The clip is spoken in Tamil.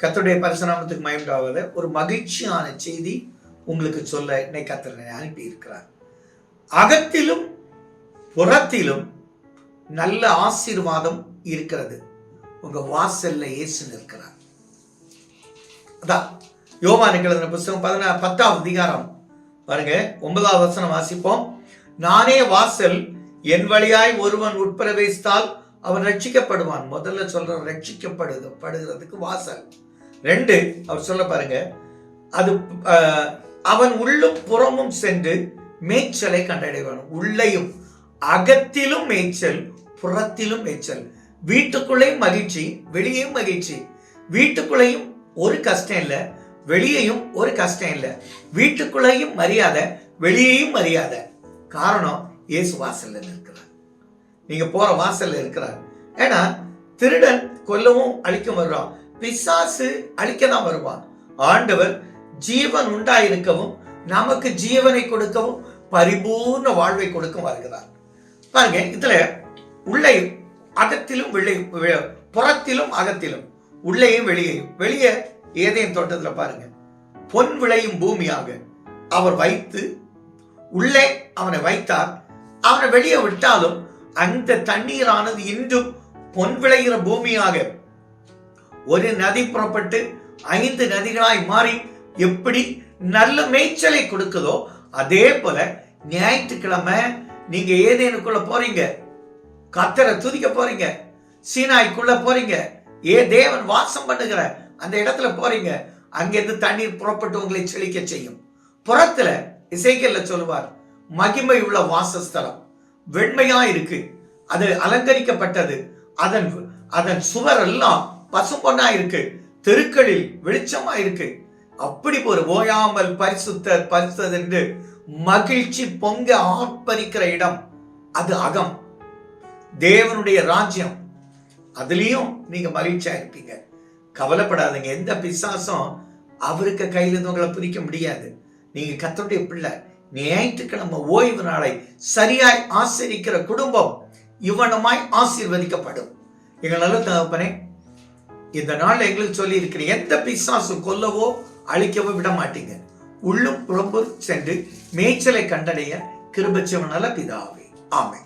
கத்தருடைய பரிசுநாமத்துக்கு மயம்டாவது ஒரு மகிழ்ச்சியான செய்தி உங்களுக்கு சொல்ல என்னை கத்தரை அனுப்பி இருக்கிறார் அகத்திலும் புறத்திலும் நல்ல ஆசீர்வாதம் இருக்கிறது. உங்க வாசல்ல இயேசு நிற்கிறார். அதான் யோவானுக்கு எழுதின புஸ்தகம் பதினா பத்தாவது அதிகாரம். பாருங்க ஒன்பதாவது வசனம் வாசிப்போம். நானே வாசல் என் வழியாய் ஒருவன் உட்பிரவேசித்தால் அவன் ரட்சிக்கப்படுவான். முதல்ல சொல்ற ரட்சிக்கப்படுது படுகிறதுக்கு வாசல். ரெண்டு அவர் சொல்ல பாருங்க. அது அவன் உள்ளும் புறமும் சென்று மேய்ச்சலை கண்டடைவான். உள்ளையும் அகத்திலும் மேய்ச்சல் புறத்திலும் மேய்ச்சல். வீட்டுக்குள்ளேயும் மகிழ்ச்சி வெளியேயும் மகிழ்ச்சி. வீட்டுக்குள்ளேயும் ஒரு கஷ்டம் இல்லை வெளியேயும் ஒரு கஷ்டம் இல்லை. வீட்டுக்குள்ளேயும் மரியாதை வெளியேயும் மரியாதை. காரணம் இயேசு வாசல்ல இருக்கிறார் நீங்க போற வாசல்ல இருக்கிறார் ஏன்னா திருடன் கொல்லவும் அழிக்கவும் வருவான் பிசாசு அழிக்க தான் வருவான். ஆண்டவர் ஜீவன் உண்டாயிருக்கவும் நமக்கு ஜீவனை கொடுக்கவும் பரிபூர்ண வாழ்வை கொடுக்கும் வருகிறார் பாருங்க இதுல உள்ளே அகத்திலும் வெளியே புறத்திலும் அகத்திலும் உள்ளேயும் வெளியேயும். வெளியே ஏதேன் தோட்டத்துல பாருங்க. பொன் விளையும் பூமியாக அவர் வைத்து உள்ளே அவனை வைத்தார். அவனை வெளியே விட்டாலும் அந்த தண்ணீரானது இன்றும் பொன் விளைகிற பூமியாக ஒரு நதி புறப்பட்டு ஐந்து நதிகளாய் மாறி எப்படி நல்ல மேய்ச்சலை கொடுக்குதோ அதே போல ஞாயிற்றுக்கிழமை நீங்க ஏதேனுக்குள்ள போறீங்க. கத்தரை துதிக்க போறீங்க. சீனாய்க்குள்ள போறீங்க. ஏ தேவன் வாசம் பண்ணுகிற அந்த இடத்துல போறீங்க. அங்கிருந்து தண்ணீர் புறப்பட்டு உங்களை செழிக்க செய்யும். புறத்துல இசைக்கல்ல சொல்லுவார் மகிமை உள்ள வாசஸ்தலம். வெண்மையா இருக்கு. அது அலங்கரிக்கப்பட்டது. அதன் அதன் சுவர் எல்லாம் பசும்பொன்னா இருக்கு தெருக்களில் வெளிச்சமா இருக்கு அப்படி ஒரு ஓயாமல் பரிசுத்தர் பரிசுத்தர் என்று மகிழ்ச்சி பொங்க ஆர்ப்பரிக்கிற இடம் அது அகம். தேவனுடைய ராஜ்யம். அதுலயும் நீங்க மகிழ்ச்சியா இருப்பீங்க. கவலைப்படாதீங்க. எந்த பிசாசம் அவருக்கு கையில இருந்து உங்களை பிரிக்க முடியாது. நீங்க கத்தருடைய பிள்ளை. ஞாயிற்றுக்கிழமை ஓய்வு நாளை சரியாய் ஆசிரிக்கிற குடும்பம் இவனமாய் ஆசீர்வதிக்கப்படும். எங்கள் நல்ல தகப்பனே இந்த நாள் எங்களுக்கு சொல்லி இருக்கிற எந்த பிசாசும் கொல்லவோ அழிக்கவோ விட மாட்டீங்க. உள்ளும் புறம்பும் சென்று மேய்ச்சலை கண்டடைய கிருபச்சவனால பிதாவே. ஆமை